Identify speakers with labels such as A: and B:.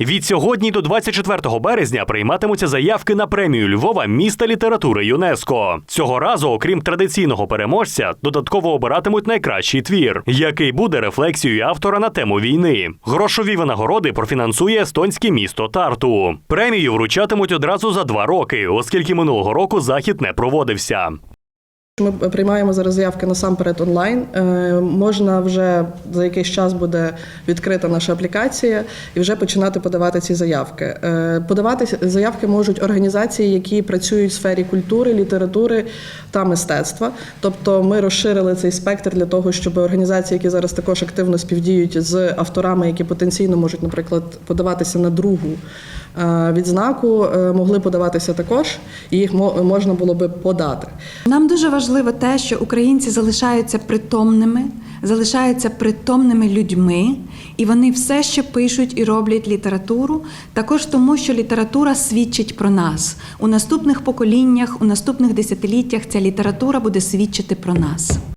A: Від сьогодні до 24 березня прийматимуться заявки на премію Львова міста літератури ЮНЕСКО. Цього разу, окрім традиційного переможця, додатково обиратимуть найкращий твір, який буде рефлексією автора на тему війни. Грошові винагороди профінансує естонське місто Тарту. Премію вручатимуть одразу за два роки, оскільки минулого року захід не проводився.
B: Ми приймаємо зараз заявки насамперед онлайн. Е, Можна вже за якийсь час буде відкрита наша аплікація і вже починати подавати ці заявки. Е, Подавати заявки можуть організації, які працюють в сфері культури, літератури та мистецтва. Тобто ми розширили цей спектр для того, щоб організації, які зараз також активно співдіють з авторами, які потенційно можуть, наприклад, подаватися на другу е, відзнаку, могли подаватися також, і їх можна було би подати.
C: Нам дуже важливо те, що українці залишаються притомними, залишаються притомними людьми, і вони все ще пишуть і роблять літературу, також тому, що література свідчить про нас. У наступних поколіннях, у наступних десятиліттях ця література буде свідчити про нас.